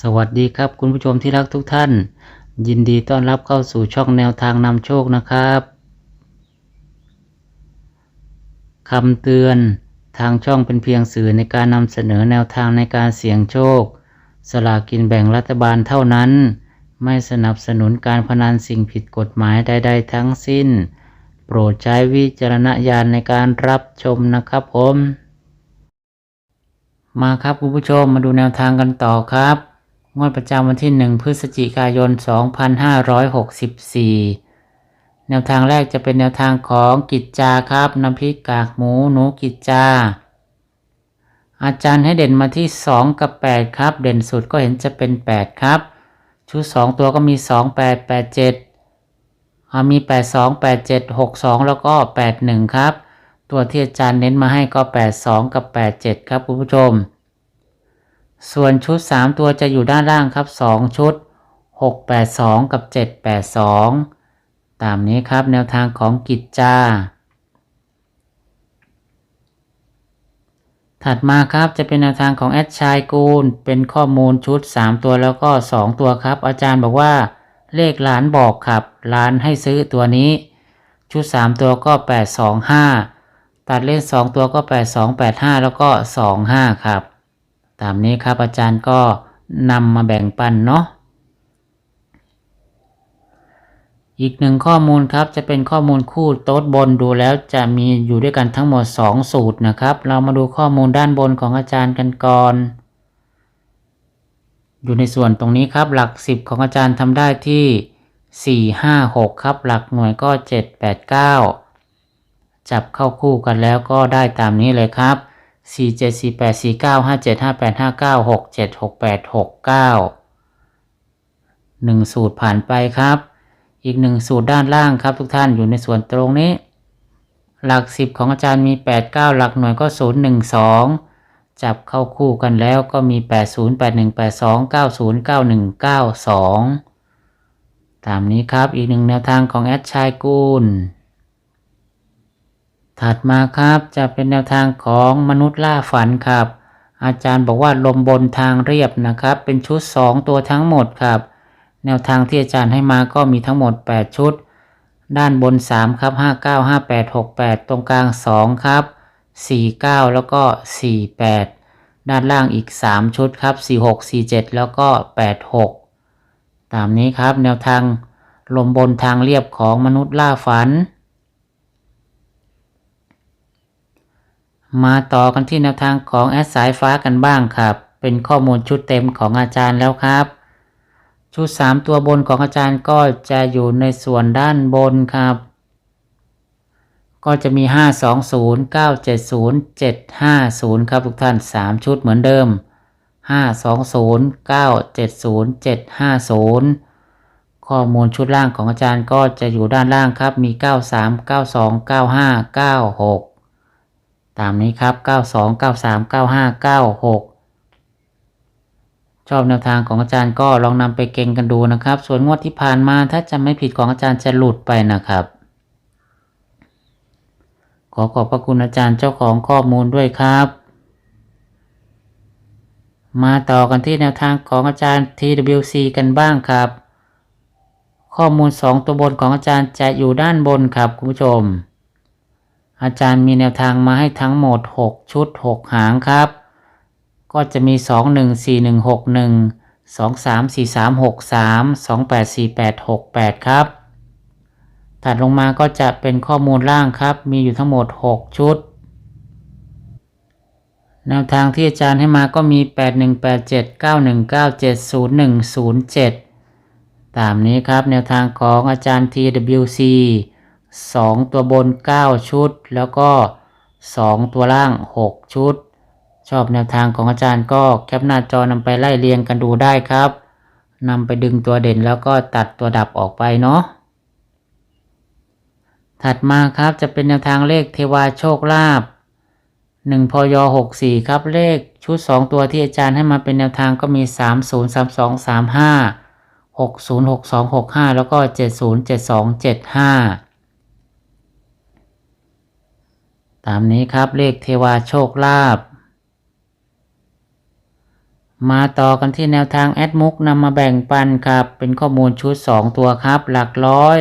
สวัสดีครับคุณผู้ชมที่รักทุกท่าน ยินดีต้อนรับเข้าสู่ช่องแนวทางนำโชคนะครับคำเตือนทางช่องเป็นเพียงสื่อในการนำเสนอแนวทางในการเสี่ยงโชค สลากกินแบ่งรัฐบาลเท่านั้น ไม่สนับสนุนการพนันสิ่งผิดกฎหมายใด ๆ ทั้งสิ้น โปรดใช้วิจารณญาณในการรับชมนะครับผม มาครับคุณผู้ชมมาดูแนวทางกันต่อครับ งวดประจำวันที่ 1 พฤศจิกายน 2564 แนวทางแรกจะเป็นแนวทางของกิจจาครับ น้ำพริกกากหมูหนูกิจจา อาจารย์ให้เด่นมาที่ 2 กับ 8 ครับ เด่นสุดก็เห็นจะเป็น 8 ครับ ชุด 2 ตัวก็มี 2 8 8 7อ่ามี 8 2 8 7 6 2 แล้วก็ 8 1 ครับ ตัวที่อาจารย์เน้นมาให้ก็ 8 2 กับ 8 7 ครับคุณผู้ชม ส่วนชุด 3 ตัวจะอยู่ด้านล่างครับ 2 ชุด 6 8 2 กับ 7 8 2 ตามนี้ครับแนวทางของกิจจา ถัดมาครับจะเป็นแนวทางของแอดชายกูล เป็นข้อมูลชุด 3 ตัวแล้วก็ 2 ตัวครับ อาจารย์บอกว่าเลขหลานบอกครับหลานให้ซื้อตัวนี้ ชุด 3 ตัวก็ 8 2 5 ตัดเล่น2ตัวก็ 8 2 8 5 แล้วก็ 2 5 ครับ ตามนี้ครับอาจารย์ก็นำมาแบ่งปันเนาะอีกหนึ่งข้อมูลครับจะเป็นข้อมูลคู่โต๊ดบนดูแล้วจะมีอยู่ด้วยกันทั้งหมด 2 สูตรนะครับ เรามาดูข้อมูลด้านบนของอาจารย์กันก่อน อยู่ในส่วนตรงนี้ครับหลัก 10 ของอาจารย์ทำได้ที่ 4 5 6 ครับ หลักหน่วยก็ 7 8 9 จับเข้าคู่กันแล้วก็ได้ตามนี้เลยครับ 4 7 4 8 4 9 5 7 5 8 5 9 6 7 6 8 6 9 1สูตรผ่านไปครับ อีกหนึ่งสูตรด้านล่างครับทุกท่านอยู่ในส่วนตรงนี้ หลัก10ของอาจารย์มี8 9หลักหน่วยก็0 1 2จับเข้าคู่กันแล้วก็มี8 0 8 1 8 2 9 0 9 1 9 2ตามนี้ครับอีกหนึ่งแนวทางของแอดชายกูล ถัดมาครับจะเป็นแนวทางของมนุษย์ล่าฝันครับ อาจารย์บอกว่าลมบนทางเรียบนะครับ เป็นชุด 2 ตัวทั้งหมดครับ แนวทางที่อาจารย์ให้มาก็มีทั้งหมด 8 ชุด ด้านบน 3 ครับ 5 9 5 8 6 8 ตรงกลาง 2 ครับ 4 9 แล้วก็ 4 8 ด้านล่างอีก 3 ชุดครับ 4 6 4 7 แล้วก็ 8 6 ตามนี้ครับแนวทางลมบนทางเรียบของมนุษย์ล่าฝัน มาต่อกันที่แนวทางของแอดสายฟ้ากันบ้างครับ เป็นข้อมูลชุดเต็มของอาจารย์แล้วครับ ชุด 3 ตัวบนของอาจารย์ก็จะอยู่ในส่วนด้านบนครับ ก็จะมี 520 970 750 ครับทุกท่าน 3 ชุดเหมือนเดิม 520 970 750 ข้อมูลชุดล่างของอาจารย์ก็จะอยู่ด้านล่างครับ มี 93 92 95 96 ตามนี้ครับ 92 93 95 96 ชอบแนวทางของอาจารย์ก็ลองนำไปเก่งกันดูนะครับ ส่วนงวดที่ผ่านมาถ้าจำไม่ผิดของอาจารย์จะหลุดไปนะครับ ขอขอบพระคุณอาจารย์เจ้าของข้อมูลด้วยครับ มาต่อกันที่แนวทางของอาจารย์ TWC กันบ้างครับ ข้อมูล 2 ตัวบนของอาจารย์จะอยู่ด้านบนครับคุณผู้ชม อาจารย์มีแนวทางมาให้ทั้งหมด 6 ชุด 6 หางครับ ก็จะมี 2 1 4 1 6 1 2 3 4 3 6 3 2 8 4 8 6 8 ครับ ถัดลงมาก็จะเป็นข้อมูลล่างครับ มีอยู่ทั้งหมด 6 ชุด แนวทางที่อาจารย์ให้มาก็มี 8 1 8 7 9 1 9 7 0 1 0 7 ตามนี้ครับ แนวทางของอาจารย์ TWC 2 ตัวบน 9 ชุด แล้วก็ 2 ตัวล่าง 6 ชุด ชอบแนวทางของอาจารย์ก็แคปหน้าจอนำไปไล่เรียงกันดูได้ครับนำไปดึงตัวเด่นแล้วก็ตัดตัวดับออกไปเนาะถัดมาครับจะเป็นแนวทางเลขเทวาโชคลาภ1พย64 ครับเลขชุด 2 ตัวที่อาจารย์ให้มาเป็นแนวทางก็มี 30 32 35 60 62 65 แล้วก็ 70 72 75 ตามนี้ครับเลขเทวาโชคลาภมาต่อกันที่แนวทางแอดมุกนำมาแบ่งปันครับ เป็นข้อมูลชุด 2 ตัวครับ หลักร้อย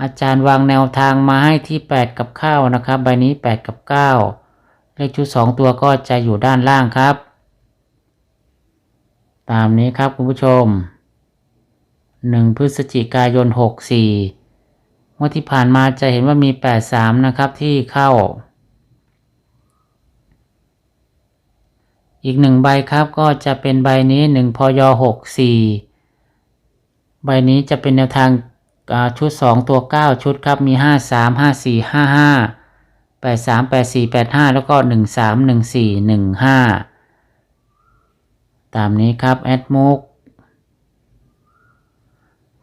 อาจารย์วางแนวทางมาให้ที่ 8 กับข้าวนะครับ ใบนี้ 8 กับ 9 เลขชุด 2 ตัวก็จะอยู่ด้านล่างครับ ตามนี้ครับคุณผู้ชม 1 พฤศจิกายน 64 งวดที่ผ่านมาจะเห็นว่ามี 83 นะครับที่เข้า อีกหนึ่งใบครับก็จะเป็นใบนี้ 1พย64 ใบนี้จะเป็นแนวทางชุด 2 ตัว 9 ชุดครับมี 53 54 55 83 84 85 แล้วก็ 13 14 15 ตามนี้ครับ แอดมุก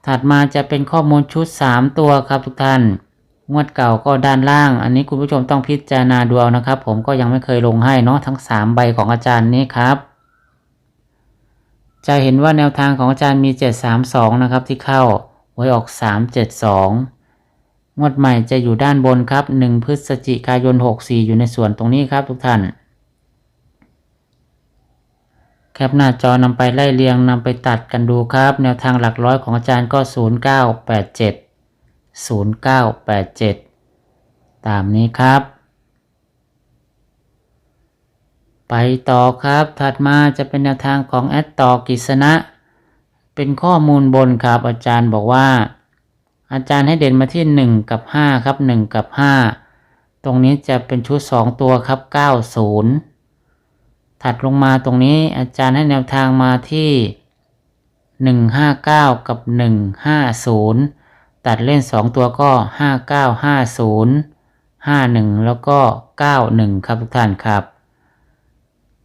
ถัดมาจะเป็นข้อมูลชุด 3 ตัวครับทุกท่าน งวดเก่าก็ด้านล่าง อันนี้คุณผู้ชมต้องพิจารณาดูเอานะครับ ผมก็ยังไม่เคยลงให้เนาะทั้ง 3 ใบของอาจารย์นี้ครับ จะเห็นว่าแนวทางของอาจารย์มี 732 นะครับที่เข้าไว้ออก 372งวดใหม่จะอยู่ด้านบนครับ 1 พฤศจิกายน 64 อยู่ในส่วนตรงนี้ครับทุกท่าน แคปหน้าจอนำไปไล่เรียงนำไปตัดกันดูครับ แนวทางหลักร้อยของอาจารย์ก็ 0987 0987 ตามนี้ครับ ไปต่อครับถัดมาจะเป็นแนวทางของแอดต่อกิษณะ เป็นข้อมูลบนครับ อาจารย์บอกว่า อาจารย์ให้เด่นมาที่ 1 กับ 5 ครับ 1 กับ 5 ตรงนี้จะเป็นชุด 2 ตัวครับ 90 ถัดลงมาตรงนี้อาจารย์ให้แนวทางมาที่ 159 กับ 150 ตัดเล่น 2 ตัวก็ 5950 51 แล้วก็ 91 ครับทุกท่านครับ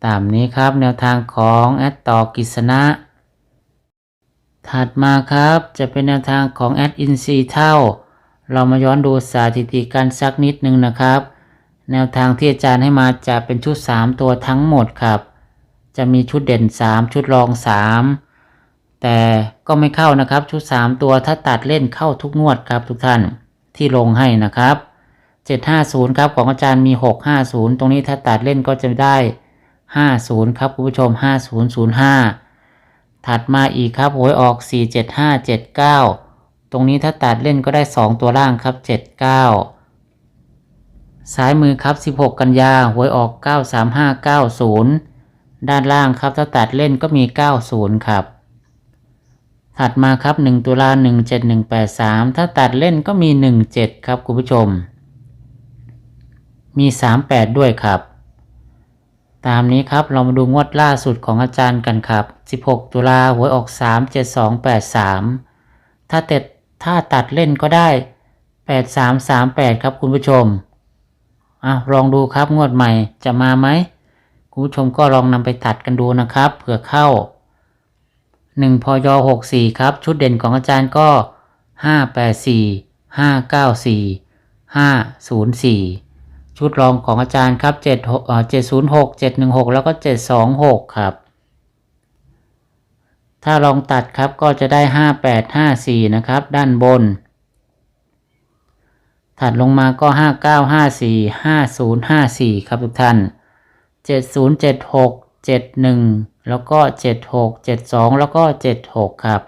ตามนี้ครับแนวทางของแอดต่อกิษณะถัดมาครับจะเป็นแนวทางของแอดอินซีเท่า เรามาย้อนดูสถิติกันสักนิดนึงนะครับ แนวทางที่อาจารย์ให้มาจะเป็นชุด 3 ตัวทั้งหมดครับ จะมีชุดเด่น 3 ชุดรอง 3 แต่ก็ไม่เข้านะครับชุด 3 ตัวถ้าตัดเล่นเข้าทุกงวดครับทุกท่านที่ลงให้นะครับ 750 ครับของอาจารย์มี 650 ตรงนี้ถ้าตัดเล่นก็จะได้ 50 ครับคุณผู้ชม 5005 ถัดมาอีกครับหวยออก 47579 ตรงนี้ถ้าตัดเล่นก็ได้ 2 ตัวล่างครับ 79 ซ้ายมือครับ 16 กันยาหวยออก 93590 ด้านล่างครับถ้าตัดเล่นก็มี 90 ครับ ถัดมาครับ 1 ตุลา17183 ถ้าตัดเล่นก็มี 17 ครับคุณผู้ชม มี 38 ด้วยครับ ตามนี้ครับเรามาดูงวดล่าสุดของอาจารย์กันครับ 16 ตุลาหวยออก 37283 ถ้าเต็ดถ้าตัดเล่นก็ได้ 8338 ครับคุณผู้ชม อะลองดูครับงวดใหม่จะมาไหมคุณผู้ชมก็ลองนำไปตัดกันดูนะครับเผื่อเข้า 1พย64 ครับ ชุดเด่นของอาจารย์ก็ 584 594 504 ชุดรองของอาจารย์ครับ7เอ่อ706 716 แล้วก็ 726 ครับ ถ้าลองตัดครับก็จะได้ 5854 นะครับ ด้านบน ถัดลงมาก็ 5954 5054 ครับทุกท่าน 7076 71 แล้วก็ 76 72 แล้วก็ 76 ครับ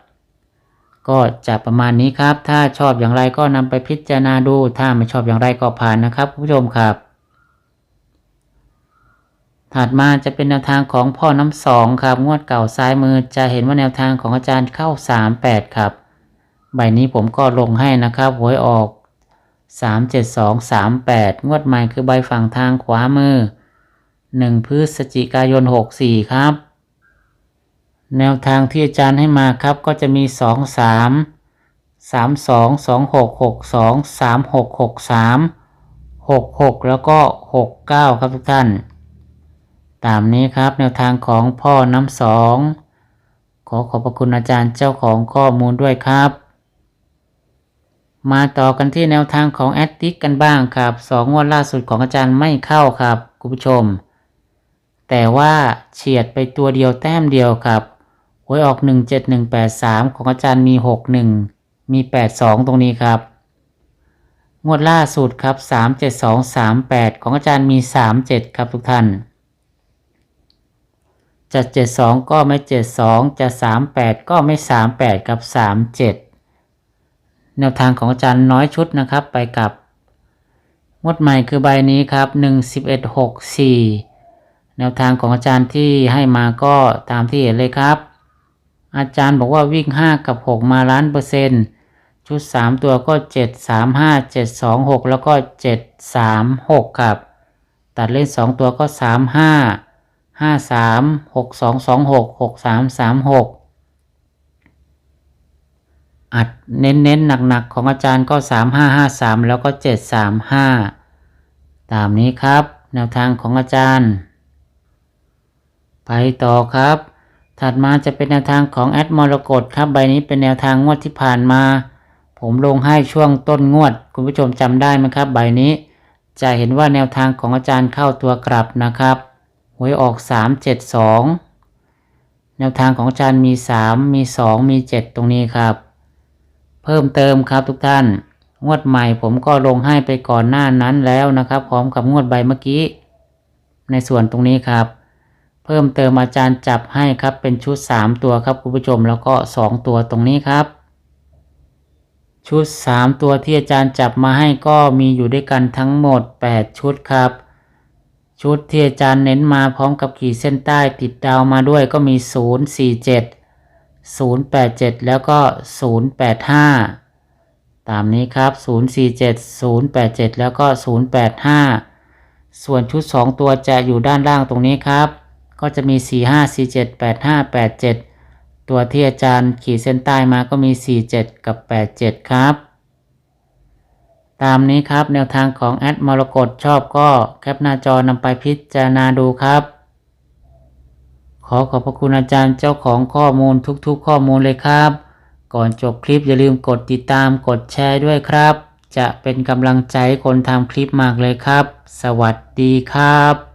ก็จะประมาณนี้ครับ ถ้าชอบอย่างไรก็นำไปพิจารณาดู ถ้าไม่ชอบอย่างไรก็ผ่านนะครับผู้ชมครับ ถัดมาจะเป็นแนวทางของพ่อน้ำสองครับ งวดเก่าซ้ายมือจะเห็นว่าแนวทางของอาจารย์เข้า 38 ครับ ใบนี้ผมก็ลงให้นะครับหวยออก 37238 งวดใหม่คือใบฝั่งทางขวามือ 1 พฤศจิกายน 64 ครับ แนวทางที่อาจารย์ให้มาครับก็จะมี 2 3 3 2 2 6 6 2 3 6 6 3 6 6 แล้วก็ 69 ครับทุกท่าน ตามนี้ครับแนวทางของพ่อน้ำสอง ขอขอบพระคุณอาจารย์เจ้าของข้อมูลด้วยครับ มาต่อกันที่แนวทางของแอดติกกันบ้างครับสองงวดล่าสุดของอาจารย์ไม่เข้าครับคุณผู้ชม แต่ว่าเฉียดไปตัวเดียวแต้มเดียวครับหวยออก 17183 ของอาจารย์มี 61 มี 82 ตรงนี้ครับ งวดล่าสุดครับ 37238 ของอาจารย์มี 37 ครับทุกท่าน จะ 72 ก็ไม่ 72 จะ 38 ก็ไม่ 38กับ 37 แนวทางของอาจารย์น้อยชุดนะครับ ไปกับงวดใหม่คือใบนี้ครับ11164 แนวทางของอาจารย์ที่ให้มาก็ตามที่เห็นเลยครับ อาจารย์บอกว่าวิ่ง 5 กับ 6 มาล้านเปอร์เซ็นต์ชุด 3 ตัวก็ 7 3 5 7 2 6 แล้วก็ 7 3 6 ครับ ตัดเล่น 2 ตัวก็ 3 5 5 3 6 2 2 6 6 3 3 6 อัดเน้นๆหนักๆของอาจารย์ก็ 3 5 5 3 แล้วก็ 7 3 5 ตามนี้ครับ แนวทางของอาจารย์ ไปต่อครับ ถัดมาจะเป็นแนวทางของแอดมรกตครับใบนี้เป็นแนวทางงวดที่ผ่านมา ผมลงให้ช่วงต้นงวด คุณผู้ชมจำได้ไหมครับ ใบนี้ จะเห็นว่าแนวทางของอาจารย์เข้าตัวกลับนะครับหวยออก 372 แนวทางของอาจารย์มี 3 มี 2 มี 7 ตรงนี้ครับ เพิ่มเติมครับทุกท่าน งวดใหม่ผมก็ลงให้ไปก่อนหน้านั้นแล้วนะครับพร้อมกับงวดใบเมื่อกี้ ในส่วนตรงนี้ครับ เพิ่มเติมอาจารย์จับให้ครับเป็นชุด 3 ตัวครับคุณผู้ชมแล้วก็ 2 ตัวตรงนี้ครับ ชุด 3 ตัวที่อาจารย์จับมาให้ก็มีอยู่ด้วยกันทั้งหมด 8 ชุดครับชุดที่อาจารย์เน้นมาพร้อมกับขีดเส้นใต้ติดดาวมาด้วยก็มี 047 087 แล้วก็ 085 ตามนี้ครับ 047 087 แล้วก็ 085 ส่วนชุด 2 ตัวจะอยู่ด้านล่างตรงนี้ครับ ก็จะมี 45 47 85 87 ตัวที่อาจารย์ขีดเส้นใต้มาก็มี 47 กับ 87 ครับ ตามนี้ครับแนวทางของแอดมรกตชอบก็แคปหน้าจอนำไปพิจารณาดูครับ ขอขอบพระคุณอาจารย์เจ้าของข้อมูลทุกๆ ข้อมูลเลยครับ ก่อนจบคลิปอย่าลืมกดติดตามกดแชร์ด้วยครับ จะเป็นกำลังใจคนทำคลิปมากเลยครับ สวัสดีครับ